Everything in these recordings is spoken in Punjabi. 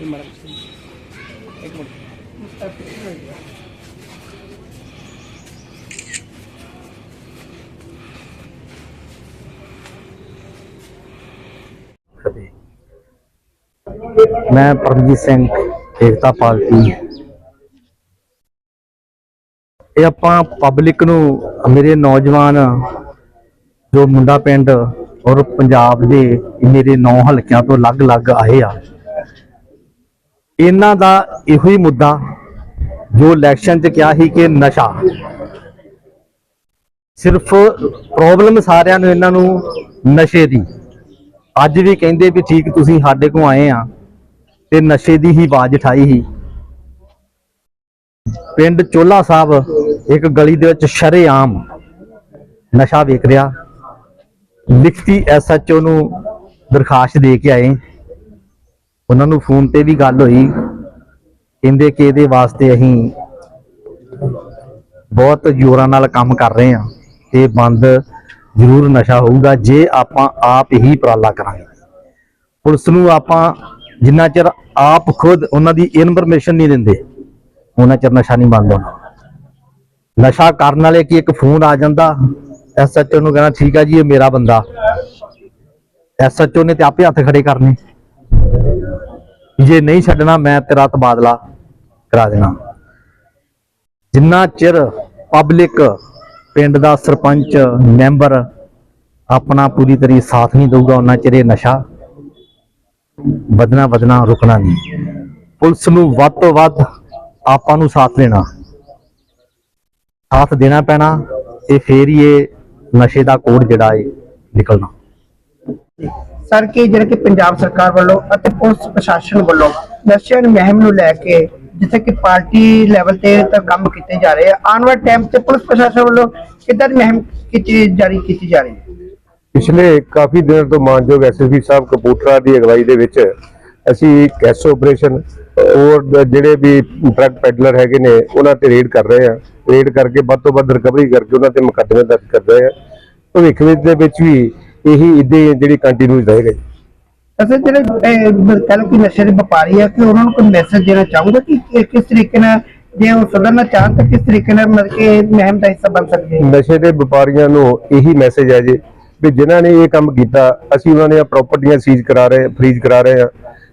ਇਹ ਮੈਡਮ ਇੱਕ ਮਿੰਟ। ਮੈਂ ਪਰਮਜੀਤ ਸਿੰਘ, ਏਕਤਾ ਪਾਰਟੀ। ਇਹ ਆਪਾਂ ਪਬਲਿਕ ਨੂੰ, ਮੇਰੇ ਨੌਜਵਾਨ, ਜੋ ਮੁੰਡਾ ਪਿੰਡ ਔਰ ਪੰਜਾਬ ਦੇ ਮੇਰੇ ਨੌ ਹਲਕਿਆਂ ਤੋਂ ਅਲੱਗ-ਅਲੱਗ ਆਏ ਆ ਇਹਨਾਂ ਦਾ ਇਹੋ ਹੀ ਮੁੱਦਾ ਜੋ ਇਲੈਕਸ਼ਨ 'ਚ ਕਿਹਾ ਸੀ ਕਿ ਨਸ਼ਾ। ਸਿਰਫ ਪ੍ਰੋਬਲਮ ਸਾਰਿਆਂ ਨੂੰ ਇਹਨਾਂ ਨੂੰ ਨਸ਼ੇ ਦੀ। ਅੱਜ ਵੀ ਕਹਿੰਦੇ ਵੀ ਠੀਕ ਤੁਸੀਂ ਸਾਡੇ ਕੋਲ ਆਏ ਆ ਤੇ ਨਸ਼ੇ ਦੀ ਹੀ ਆਵਾਜ਼ ਉਠਾਈ ਸੀ। ਪਿੰਡ ਚੋਲਾ ਸਾਹਿਬ ਇੱਕ ਗਲੀ ਦੇ ਵਿੱਚ ਸ਼ਰੇਆਮ ਨਸ਼ਾ ਵੇਖ ਰਿਹਾ। ਲਿਖਤੀ ਐਸਐਚਓ ਨੂੰ ਦਰਖਾਸਤ ਦੇ ਕੇ ਆਏ। ਉਹਨਾਂ ਨੂੰ ਫੋਨ ਤੇ ਵੀ ਗੱਲ ਹੋਈ। ਕਹਿੰਦੇ ਕਿ ਇਹਦੇ ਵਾਸਤੇ ਅਸੀਂ ਬਹੁਤ ਜ਼ੋਰਾਂ ਨਾਲ ਕੰਮ ਕਰ ਰਹੇ ਹਾਂ ਤੇ ਬੰਦ ਜ਼ਰੂਰ ਨਸ਼ਾ ਹੋਊਗਾ, ਜੇ ਆਪਾਂ ਆਪ ਹੀ ਉਪਰਾਲਾ ਕਰਾਂਗੇ। ਪੁਲਿਸ ਨੂੰ ਆਪਾਂ ਜਿੰਨਾ ਚਿਰ ਆਪ ਖੁਦ ਉਹਨਾਂ ਦੀ ਇਨਫੋਰਮੇਸ਼ਨ ਨਹੀਂ ਦਿੰਦੇ, ਉਹਨਾਂ ਚਿਰ ਨਸ਼ਾ ਨਹੀਂ ਬੰਦ ਹੋਣਾ। ਨਸ਼ਾ ਕਰਨ ਵਾਲੇ ਕੀ ਇੱਕ ਫੋਨ ਆ ਜਾਂਦਾ ਐਸਐਚਓ ਨੂੰ ਕਹਿਣਾ, ਠੀਕ ਆ ਜੀ, ਇਹ ਮੇਰਾ ਬੰਦਾ। ਐਸਐਚਓ ਨੇ ਤੇ ਆਪੇ ਹੱਥ ਖੜੇ ਕਰਨੇ। ਜੇ ਨਹੀਂ ਛੱਡਣਾ, ਮੈਂ ਤੇਰਾ ਤਬਾਦਲਾ ਕਰਾ ਦੇਣਾ। ਜਿੰਨਾ ਚਿਰ ਪਬਲਿਕ ਪਿੰਡ ਦਾ ਸਰਪੰਚ, ਮੈਂਬਰ ਆਪਣਾ ਪੂਰੀ ਤਰੀ ਸਾਥ ਨਹੀਂ ਦਊਗਾ, ਉਹਨਾਂ ਚਿਰ ਇਹ ਨਸ਼ਾ ਵਧਣਾ ਵਧਣਾ, ਰੁਕਣਾ ਨਹੀਂ। ਪੁਲਿਸ ਨੂੰ ਵੱਧ ਤੋਂ ਵੱਧ ਆਪਾਂ ਨੂੰ ਸਾਥ ਦੇਣਾ। ਸਾਥ ਦੇਣਾ ਪੈਣਾ ਤੇ ਫੇਰ ਹੀ ਇਹ ਨਸ਼ੇ ਦਾ ਕੋਡ ਜਿਹੜਾ ਹੈ ਨਿਕਲਣਾ। ਸਰ, ਕਿ ਜਿਹੜਾ ਕਿ ਪੰਜਾਬ ਸਰਕਾਰ ਵੱਲੋਂ ਅਤੇ ਪੁਲਿਸ ਪ੍ਰਸ਼ਾਸਨ ਵੱਲੋਂ ਨਸ਼ਿਆਂ ਦੀ ਮੁਹਿੰਮ ਨੂੰ ਲੈ ਕੇ ਜਿੱਥੇ ਕਿ ਪਾਰਟੀ ਲੈਵਲ ਤੇ ਤਾਂ ਕੰਮ ਕੀਤੇ ਜਾ ਰਹੇ ਆ, ਆਉਣ ਵਾਲੇ ਟਾਈਮ ਤੇ ਪੁਲਿਸ ਪ੍ਰਸ਼ਾਸਨ ਵੱਲੋਂ ਕਿੱਦਾਂ ਦੀ ਮੁਹਿੰਮ ਕੀਤੀ, ਜਾਰੀ ਕੀਤੀ ਜਾ ਰਹੀ ਹੈ? ਪਿਛਲੇ ਕਾਫੀ ਦਿਨਾਂ ਤੋਂ ਮਾਨਯੋਗ ਐਸਐਸਪੀ ਸਾਹਿਬ ਕਪੂਰਥਲਾ ਦੀ ਅਗਵਾਈ ਦੇ ਵਿੱਚ ਅਸੀਂ ਕੈਸ ਆਪਰੇਸ਼ਨ ਔਰ ਜਿਹੜੇ ਵੀ ਡਰੱਗ ਪੈਡਲਰ ਹੈਗੇ ਨੇ, ਉਹਨਾਂ ਤੇ ਰੇਡ ਕਰ ਰਹੇ ਆ ਰੇਡ ਕਰਕੇ ਵੱਧ ਤੋਂ ਵੱਧ ਰਿਕਵਰੀ ਕਰਕੇ ਉਹਨਾਂ ਤੇ ਮੁਕੱਦਮੇ ਦਰਜ ਕਰ ਰਹੇ ਆ ਭਵਿੱਖ ਵਿੱਚ ਦੇ ਵਿੱਚ ਵੀ ਇਹੀ ਇਦਾਂ ਜਿਹੜੀ ਕੰਟੀਨਿਊ ਰਹੇਗਾ ਜੀ। ਅਸਲ ਜਿਹੜੇ ਕੱਲ ਕੀ ਨਸ਼ੇ ਦੇ ਵਪਾਰੀ ਆ ਕਿ ਉਹਨਾਂ ਨੂੰ ਕੋਈ ਮੈਸੇਜ ਦੇਣਾ ਚਾਹੂੰਗਾ ਕਿ ਕਿ- ਕਿਸ ਤਰੀਕੇ ਨਾਲ ਜੇ ਉਹ ਸੁਧਰਨਾ ਚਾਹਣ ਤਾਂ ਕਿਸ ਤਰੀਕੇ ਨਾਲ ਮਤਲਬ ਕਿ ਮੁਹਿੰਮ ਦਾ ਹਿੱਸਾ ਬਣ ਸਕਦੇ ਆ ਨਸ਼ੇ ਦੇ ਵਪਾਰੀਆਂ ਨੂੰ ਇਹੀ ਮੈਸੇਜ ਹੈ ਜੀ ਵੀ ਜਿਨ੍ਹਾਂ ਨੇ ਇਹ ਕੰਮ ਕੀਤਾ ਅਸੀਂ ਉਹਨਾਂ ਦੀਆਂ ਪ੍ਰਾਪਰਟੀਆਂ ਸੀਜ਼ ਕਰਾ ਰਹੇ ਫਰੀਜ਼ ਕਰਾ ਰਹੇ ਆ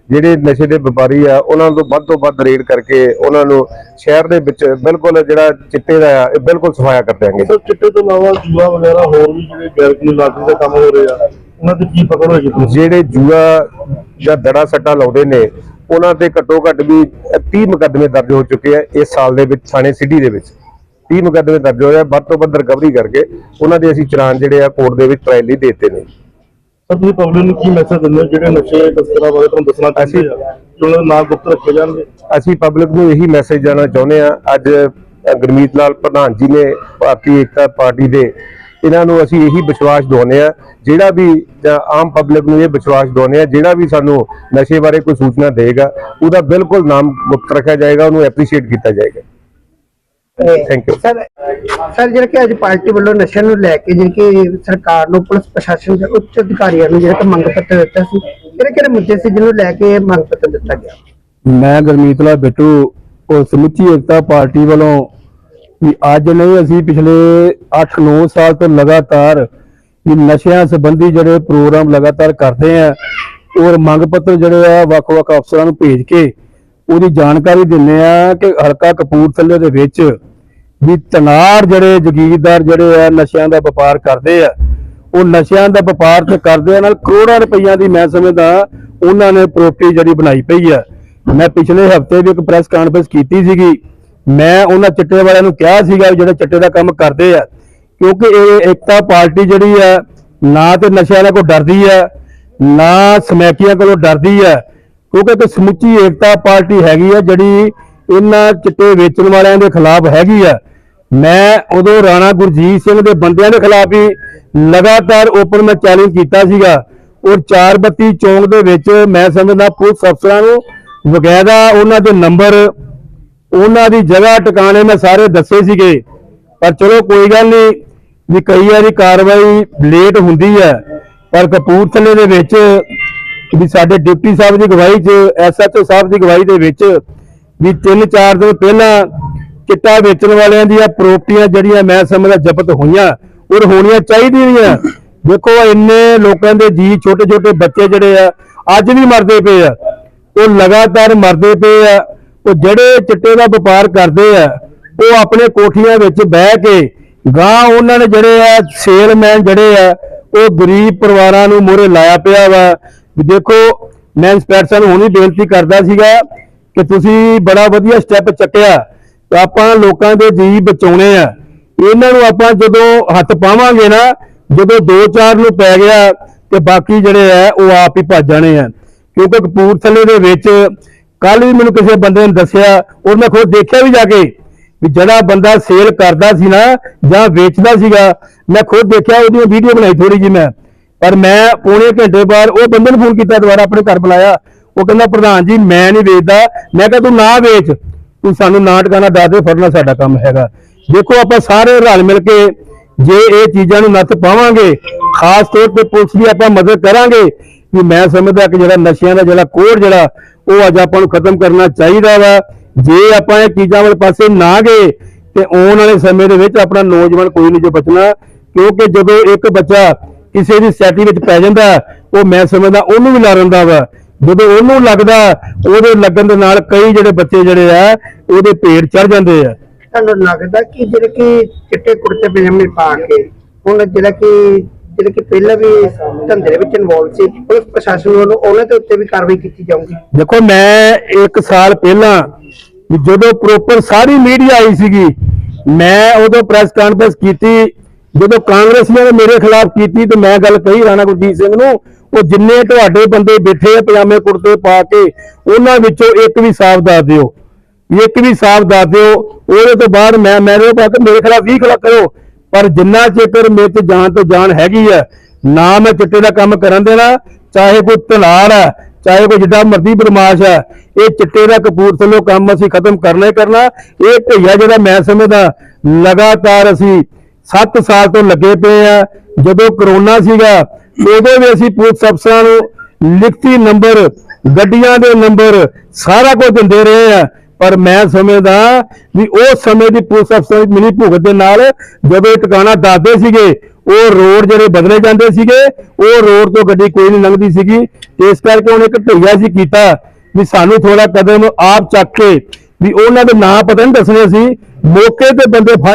ਜਿਹੜੇ ਨਸ਼ੇ ਦੇ ਵਪਾਰੀ ਆ ਉਹਨਾਂ ਤੋਂ ਵੱਧ ਤੋਂ ਵੱਧ ਰੇਡ ਕਰਕੇ ਉਹਨਾਂ ਨੂੰ ਸ਼ਹਿਰ ਦੇ ਵਿੱਚ ਬਿਲਕੁਲ ਜਿਹੜਾ ਚਿੱਟੇ ਦਾ ਆ ਇਹ ਬਿਲਕੁਲ ਸਫਾਇਆ ਕਰ ਦਿਆਂਗੇ। ਸਰ ਚਿੱਟੇ ਤੋਂ ਇਲਾਵਾ ਜੂਆ ਵਗੈਰਾ ਹੋਰ ਵੀ ਜਿਹੜੇ ਗੈਰ ਕਾਨੂੰਨੀ ਦਾ ਕੰਮ ਹੋ ਰਿਹਾ ਉਹਨਾਂ ਦੀ ਕੀ ਪਕੜ ਹੋਏਗੀ ਜਿਹੜੇ ਜੂਆ ਜਾਂ ਦੜਾ ਸੱਟਾ ਲਾਉਂਦੇ ਨੇ ਉਹਨਾਂ ਤੇ ਘੱਟੋ ਘੱਟ ਵੀ 30 ਮੁਕੱਦਮੇ ਦਰਜ ਹੋ ਚੁੱਕੇ ਆ ਇਸ ਸਾਲ ਦੇ ਵਿੱਚ ਥਾਣੇ ਸਿਟੀ ਦੇ ਵਿੱਚ। 30 ਮੁਕੱਦਮੇ ਦਰਜ ਹੋਏ ਆ ਵੱਧ ਤੋਂ ਵੱਧ ਰਿਕਵਰੀ ਕਰਕੇ ਉਹਨਾਂ ਦੇ ਅਸੀਂ ਚਲਾਨ ਜਿਹੜੇ ਆ ਕੋਰਟ ਦੇ ਵਿੱਚ ਟ੍ਰਾਇਲ ਲਈ ਦੇ ਦਿੱਤੇ ਨੇ। ਸਰ, ਤੁਸੀਂ ਪਬਲਿਕ ਨੂੰ ਕੀ ਮੈਸੇਜ ਦਿੰਦੇ ਹੋ? ਜਿਹੜੇ ਨਸ਼ੇ ਤਸਕਰਾਂ ਬਾਰੇ ਤੁਹਾਨੂੰ ਦੱਸਣਾ ਚਾਹੁੰਦੇ ਕਿ ਉਹਨਾਂ ਦੇ ਨਾਂ ਗੁਪਤ ਰੱਖੇ ਜਾਣਗੇ? ਅਸੀਂ ਪਬਲਿਕ ਨੂੰ ਇਹੀ ਮੈਸੇਜ ਦੇਣਾ ਚਾਹੁੰਦੇ ਆ ਅੱਜ ਗੁਰਮੀਤ ਲਾਲ ਪ੍ਰਧਾਨ ਜੀ ਨੇ ਭਾਰਤੀ ਏਕਤਾ ਪਾਰਟੀ ਦੇ, ਇਹਨਾਂ ਨੂੰ ਅਸੀਂ ਇਹੀ ਵਿਸ਼ਵਾਸ ਦਿਵਾਉਂਦੇ ਆ ਜਿਹੜਾ ਵੀ ਆਮ ਪਬਲਿਕ ਨੂੰ ਇਹ ਵਿਸ਼ਵਾਸ ਦਿਵਾਉਂਦੇ ਆ ਜਿਹੜਾ ਵੀ ਸਾਨੂੰ ਨਸ਼ੇ ਬਾਰੇ ਕੋਈ ਸੂਚਨਾ ਦੇਗਾ ਉਹਦਾ ਬਿਲਕੁਲ ਨਾਮ ਗੁਪਤ ਰੱਖਿਆ ਜਾਏਗਾ, ਉਹਨੂੰ ਐਪਰੀਸ਼ੀਏਟ ਕੀਤਾ ਜਾਏਗਾ। Thank you. ਸਰ ਸਰ ਜਿਹੜਾ ਕਿ ਅੱਜ ਪਾਰਟੀ ਵੱਲੋਂ ਨਸ਼ਿਆਂ ਨੂੰ ਲੈ ਕੇ ਜਿਹੜੀ ਕਿ ਸਰਕਾਰ ਨੂੰ ਪੁਲਿਸ ਪ੍ਰਸ਼ਾਸਨ ਦੇ ਉੱਚ ਅਧਿਕਾਰੀਆਂ ਨੂੰ ਜਿਹੜਾ ਕਿ ਮੰਗ ਪੱਤਰ ਦਿੱਤਾ ਸੀ ਕਿਹੜੇ ਕਿਹੜੇ ਮੁੱਦੇ ਸੀ ਜਿਹਨੂੰ ਲੈ ਕੇ ਇਹ ਮੰਗ ਪੱਤਰ ਦਿੱਤਾ ਗਿਆ ਮੈਂ ਗੁਰਮੀਤ ਲਾਲ ਬਿੱਟੂ ਉਹ ਸਮੁੱਚੀ ਏਕਤਾ ਪਾਰਟੀ ਵੱਲੋਂ ਵੀ ਅੱਜ ਨਹੀਂ ਅਸੀਂ ਪਿਛਲੇ 8-9 ਸਾਲ ਤੋਂ ਲਗਾਤਾਰ ਵੀ ਨਸ਼ਿਆਂ ਸੰਬੰਧੀ ਜਿਹੜੇ ਪ੍ਰੋਗਰਾਮ ਲਗਾਤਾਰ ਕਰਦੇ ਆ ਔਰ ਮੰਗ ਪੱਤਰ ਜਿਹੜੇ ਆ ਵੱਖ-ਵੱਖ ਅਫਸਰਾਂ ਨੂੰ ਭੇਜ ਕੇ ਉਹਦੀ ਜਾਣਕਾਰੀ ਦਿੰਨੇ ਆ ਕਿ ਹਲਕਾ ਕਪੂਰਥਲੇ ਦੇ ਵਿੱਚ ਵੀ ਤਨਾਰ ਜਿਹੜੇ ਜਗੀਰਦਾਰ ਜਿਹੜੇ ਆ ਨਸ਼ਿਆਂ ਦਾ ਵਪਾਰ ਕਰਦੇ ਆ, ਉਹ ਨਸ਼ਿਆਂ ਦਾ ਵਪਾਰ ਤੇ ਕਰਦੇ ਆ, ਨਾਲ ਕਰੋੜਾਂ ਰੁਪਈਆਂ ਦੀ ਮੈਂ ਸਮਝਦਾ ਉਹਨਾਂ ਨੇ ਪ੍ਰੋਪਰਟੀ ਜਿਹੜੀ ਬਣਾਈ ਪਈ ਆ। ਮੈਂ ਪਿਛਲੇ ਹਫ਼ਤੇ ਵੀ ਇੱਕ ਪ੍ਰੈਸ ਕਾਨਫਰੰਸ ਕੀਤੀ ਸੀਗੀ। ਮੈਂ ਉਹਨਾਂ ਚਿੱਟੇ ਵਾਲਿਆਂ ਨੂੰ ਕਿਹਾ ਸੀਗਾ ਵੀ ਜਿਹੜੇ ਚਿੱਟੇ ਦਾ ਕੰਮ ਕਰਦੇ ਆ, ਕਿਉਂਕਿ ਇਹ ਏਕਤਾ ਪਾਰਟੀ ਜਿਹੜੀ ਆ, ਨਾ ਤੇ ਨਸ਼ਿਆਂ ਵਾਲਿਆਂ ਕੋਲ ਡਰਦੀ ਆ, ਨਾ ਸਮੈਕੀਆਂ ਕੋਲੋਂ ਡਰਦੀ ਆ, ਕਿਉਂਕਿ ਇੱਕ ਸਮੁੱਚੀ ਏਕਤਾ ਪਾਰਟੀ ਹੈਗੀ ਆ ਜਿਹੜੀ ਇਹਨਾਂ ਚਿੱਟੇ ਵੇਚਣ ਵਾਲਿਆਂ ਦੇ ਖਿਲਾਫ ਹੈਗੀ ਆ। ਮੈਂ ਉਦੋਂ ਰਾਣਾ ਗੁਰਜੀਤ ਸਿੰਘ ਦੇ ਬੰਦਿਆਂ ਦੇ ਖਿਲਾਫ ਹੀ ਲਗਾਤਾਰ ਓਪਨ ਮੈਂ ਚੈਲੰਜ ਕੀਤਾ ਸੀਗਾ। ਔਰ 432 ਚੌਂਕ ਦੇ ਵਿੱਚ ਮੈਂ ਸਮਝਦਾ ਪੁਲਿਸ ਅਫਸਰਾਂ ਨੂੰ ਵਗੈਰਾ ਉਹਨਾਂ ਦੇ ਨੰਬਰ ਉਹਨਾਂ ਦੀ ਜਗ੍ਹਾ ਟਿਕਾਣੇ ਮੈਂ ਸਾਰੇ ਦੱਸੇ ਸੀਗੇ। ਪਰ ਚਲੋ ਕੋਈ ਗੱਲ ਨਹੀਂ, ਵੀ ਕਈ ਵਾਰੀ ਕਾਰਵਾਈ ਲੇਟ ਹੁੰਦੀ ਹੈ। ਪਰ ਕਪੂਰਥਲੇ ਦੇ ਵਿੱਚ ਵੀ ਸਾਡੇ ਡਿਪਟੀ ਸਾਹਿਬ ਦੀ ਅਗਵਾਈ 'ਚ ਐਸਐਚਓ ਸਾਹਿਬ ਦੀ ਅਗਵਾਈ ਦੇ ਵਿੱਚ ਵੀ 3-4 ਦਿਨ ਪਹਿਲਾਂ ਚਿੱਟਾ ਵੇਚਣ ਵਾਲਿਆਂ ਦੀਆਂ ਪ੍ਰੋਪਰਟੀਆਂ ਜਿਹੜੀਆਂ ਮੈਂ ਸਮਝਦਾ ਜ਼ਬਤ ਹੋਈਆਂ, ਔਰ ਹੋਣੀਆਂ ਚਾਹੀਦੀਆਂ ਦੇਖੋ, ਇੰਨੇ ਲੋਕਾਂ ਦੇ ਜੀ ਛੋਟੇ ਛੋਟੇ ਬੱਚੇ ਜਿਹੜੇ ਆ, ਅੱਜ ਵੀ ਮਰਦੇ ਪਏ ਆ। ਉਹ ਲਗਾਤਾਰ ਮਰਦੇ ਪਏ ਆ। ਉਹ ਜਿਹੜੇ ਚਿੱਟੇ ਦਾ ਵਪਾਰ ਕਰਦੇ ਆ, ਉਹ ਆਪਣੇ ਕੋਠੀਆਂ ਵਿੱਚ ਬਹਿ ਕੇ ਗਾਂ ਉਹਨਾਂ ਨੇ ਜਿਹੜੇ ਆ ਸੇਲਮੈਨ ਜਿਹੜੇ ਆ, ਉਹ ਗਰੀਬ ਪਰਿਵਾਰਾਂ ਨੂੰ ਮੋਰੇ ਲਾਇਆ ਪਿਆ ਵਾ। ਦੇਖੋ, ਮੈਂ ਇੰਸਪੈਕਟਰ ਨੂੰ ਹੁਣੀ ਬੇਨਤੀ ਕਰਦਾ ਸੀਗਾ ਕਿ ਤੁਸੀਂ ਬੜਾ ਵਧੀਆ ਸਟੈਪ ਚੱਕਿਆ। ਆਪਾਂ ਲੋਕਾਂ ਦੇ ਜੀ ਬਚਾਉਣੇ ਆ। ਇਹਨਾਂ ਨੂੰ ਆਪਾਂ ਜਦੋਂ ਹੱਥ ਪਾਵਾਂਗੇ ਨਾ, ਜਦੋਂ 2-4 ਨੂੰ ਪੈ ਗਿਆ ਤੇ ਬਾਕੀ ਜਿਹੜੇ ਆ, ਉਹ ਆਪ ਹੀ ਭੱਜ ਜਾਣੇ ਆ। ਕਿਉਂਕਿ ਕਪੂਰਥਲੇ ਦੇ ਵਿੱਚ ਕੱਲ ਵੀ ਮੈਨੂੰ ਕਿਸੇ ਬੰਦੇ ਨੇ ਦੱਸਿਆ ਔਰ ਮੈਂ ਖੁਦ ਦੇਖਿਆ ਵੀ ਜਾ ਕੇ, ਵੀ ਜਿਹੜਾ ਬੰਦਾ ਸੇਲ ਕਰਦਾ ਸੀ ਨਾ, ਜਾਂ ਵੇਚਦਾ ਸੀਗਾ, ਮੈਂ ਖੁਦ ਦੇਖਿਆ, ਉਹਦੀ ਵੀਡੀਓ ਬਣਾਈ ਥੋੜੀ ਜੀ ਮੈਂ। ਪਰ ਮੈਂ ਪੌਣੇ ਘੰਟੇ ਬਾਅਦ ਉਹ ਬੰਦੇ ਨੂੰ ਫੋਨ ਕੀਤਾ ਦੁਬਾਰਾ, ਆਪਣੇ ਘਰ ਬੁਲਾਇਆ। ਉਹ ਕਹਿੰਦਾ, ਪ੍ਰਧਾਨ ਜੀ, ਮੈਂ ਨਹੀਂ ਵੇਚਦਾ। ਮੈਂ ਕਿਹਾ, ਤੂੰ ਨਾ ਵੇਚ। ਤੂੰ ਸਾਨੂੰ ਨਾ ਟਿਕਾਣਾ ਦੱਸ ਦੇ ਫੜਨਾ ਸਾਡਾ ਕੰਮ ਹੈਗਾ। ਦੇਖੋ, ਆਪਾਂ ਸਾਰੇ ਰਲ ਮਿਲ ਕੇ ਜੇ ਇਹ ਚੀਜ਼ਾਂ ਨੂੰ ਨੱਥ ਪਾਵਾਂਗੇ, ਖਾਸ ਤੌਰ ਤੇ ਪੁਲਿਸ ਦੀ ਆਪਾਂ ਮਦਦ ਕਰਾਂਗੇ, ਵੀ ਮੈਂ ਸਮਝਦਾ ਕਿ ਜਿਹੜਾ ਨਸ਼ਿਆਂ ਦਾ ਜਿਹੜਾ ਕੋੜ ਜਿਹੜਾ, ਉਹ ਅੱਜ ਆਪਾਂ ਨੂੰ ਖਤਮ ਕਰਨਾ ਚਾਹੀਦਾ ਵਾ। ਜੇ ਆਪਾਂ ਇਹ ਚੀਜ਼ਾਂ ਵਾਲੇ ਪਾਸੇ ਨਾ ਗਏ, ਤੇ ਆਉਣ ਵਾਲੇ ਸਮੇਂ ਦੇ ਵਿੱਚ ਆਪਣਾ ਨੌਜਵਾਨ ਕੋਈ ਨਹੀਂ ਜੋ ਬਚਣਾ, ਕਿਉਂਕਿ ਜਦੋਂ ਇੱਕ ਬੱਚਾ ਕਿਸੇ ਦੀ ਸੈਟੀ ਵਿੱਚ ਪੈ ਜਾਂਦਾ, ਉਹ ਮੈਂ ਸਮਝਦਾ ਉਹਨੂੰ ਵੀ ਲਾਰੰਦਾ ਵਾ। ਜਦੋਂ ਉਹਨੂੰ ਲੱਗਦਾ ਉਹਦੇ ਲੱਗਣ ਦੇ ਨਾਲ ਕਈ ਜਿਹੜੇ ਬੱਚੇ ਜਿਹੜੇ ਆ ਉਹਦੇ ਪੇਟ ਚੜ ਜਾਂਦੇ ਆ। ਤੁਹਾਨੂੰ ਲੱਗਦਾ ਕਿ ਜਿਹੜੇ ਕਿ ਚਿੱਟੇ ਕੁੜਤੇ ਪਜਾਮੇ ਪਾ ਕੇ ਹੁਣ ਜਿਹੜਾ ਕਿ ਜਿਹੜੇ ਕਿ ਪਹਿਲਾਂ ਵੀ ਧੰਦੇ ਦੇ ਵਿੱਚ ਇਨਵੋਲਵ ਸੀ ਪੁਲਿਸ ਪ੍ਰਸ਼ਾਸਨ ਵੱਲੋਂ ਉਹਨਾਂ ਦੇ ਉੱਤੇ ਵੀ ਕਾਰਵਾਈ ਕੀਤੀ ਜਾਊਗੀ? ਦੇਖੋ ਮੈਂ ਇੱਕ ਸਾਲ ਪਹਿਲਾਂ ਜਦੋਂ ਪ੍ਰੋਪਰ ਸਾਰੀ ਮੀਡੀਆ ਆਈ ਸੀਗੀ ਮੈਂ ਉਦੋਂ ਪ੍ਰੈਸ ਕਾਨਫਰੰਸ ਕੀਤੀ ਜਦੋਂ ਕਾਂਗਰਸੀਆਂ ਨੇ ਮੇਰੇ ਖਿਲਾਫ ਕੀਤੀ ਤੇ ਮੈਂ ਗੱਲ ਕਹੀ ਰਾਣਾ ਗੁਰਜੀਤ ਸਿੰਘ ਨੂੰ ਉਹ ਜਿੰਨੇ ਤੁਹਾਡੇ ਬੰਦੇ ਬੈਠੇ ਆ ਪਜਾਮੇ ਕੁੜਤੇ ਪਾ ਕੇ, ਉਹਨਾਂ ਵਿੱਚੋਂ ਇੱਕ ਵੀ ਸਾਫ਼ ਦੱਸ ਦਿਓ। ਇੱਕ ਵੀ ਸਾਫ਼ ਦੱਸ ਦਿਓ। ਉਹਦੇ ਤੋਂ ਬਾਅਦ ਮੈਂ ਮੇਰੇ ਬਾਅਦ ਮੇਰੇ ਖਿਲਾਫ ਵੀ ਖਿਲਾਫ ਕਰੋ। ਪਰ ਜਿੰਨਾ ਚਿਰ ਮੇਰੇ ਤੇ ਜਾਨ ਤੋਂ ਜਾਨ ਹੈਗੀ ਆ, ਨਾ ਮੈਂ ਚਿੱਟੇ ਦਾ ਕੰਮ ਕਰਨ ਦੇਣਾ, ਚਾਹੇ ਕੋਈ ਤਲਾਰ ਹੈ ਚਾਹੇ ਕੋਈ ਜਿੱਦਾਂ ਮਰਜ਼ੀ ਬਦਮਾਸ਼ ਹੈ ਇਹ ਚਿੱਟੇ ਦਾ ਕਪੂਰਥਲੋਂ ਕੰਮ ਅਸੀਂ ਖਤਮ ਕਰਨਾ ਹੀ ਕਰਨਾ। ਇਹ ਭਈਆ ਜਿਹੜਾ ਮੈਂ ਸਮਝਦਾ, ਲਗਾਤਾਰ ਅਸੀਂ 7 ਸਾਲ ਤੋਂ ਲੱਗੇ ਪਏ ਆ। ਜਦੋਂ ਕਰੋਨਾ ਸੀਗਾ ਉਦੋਂ ਵੀ ਅਸੀਂ ਪੁਲਿਸ ਅਫਸਰਾਂ ਨੂੰ ਲਿਖਤੀ ਨੰਬਰ, ਗੱਡੀਆਂ ਦੇ ਨੰਬਰ ਸਾਰਾ ਕੁਝ ਦਿੰਦੇ ਰਹੇ ਆ। ਪਰ ਮੈਂ ਸਮਝਦਾ ਵੀ ਉਸ ਸਮੇਂ ਦੀ ਪੁਲਿਸ ਅਫਸਰਾਂ ਦੀ ਮਿਲੀ ਭੁਗਤ ਦੇ ਨਾਲ ਜਦੋਂ ਟਿਕਾਣਾ ਦੱਸਦੇ ਸੀਗੇ, ਉਹ ਰੋਡ ਜਿਹੜੇ ਬਦਲੇ ਜਾਂਦੇ ਸੀਗੇ, ਉਹ ਰੋਡ ਤੋਂ ਗੱਡੀ ਕੋਈ ਨਹੀਂ ਲੰਘਦੀ ਸੀਗੀ। ਇਸ ਕਰਕੇ ਉਹਨੇ ਇੱਕ ਢਈਆ ਸੀ ਕੀਤਾ ਵੀ ਸਾਨੂੰ ਥੋੜਾ ਕਦਮ ਆਪ ਚੱਕ ਕੇ ਵੀ ਉਹਨਾਂ ਦੇ ਨਾਂ ਪਤਾ ਨਹੀਂ ਦੱਸਣੇ ਸੀ। ਮੌਕੇ ਤੇ ਬੰਦੇ ਫੜ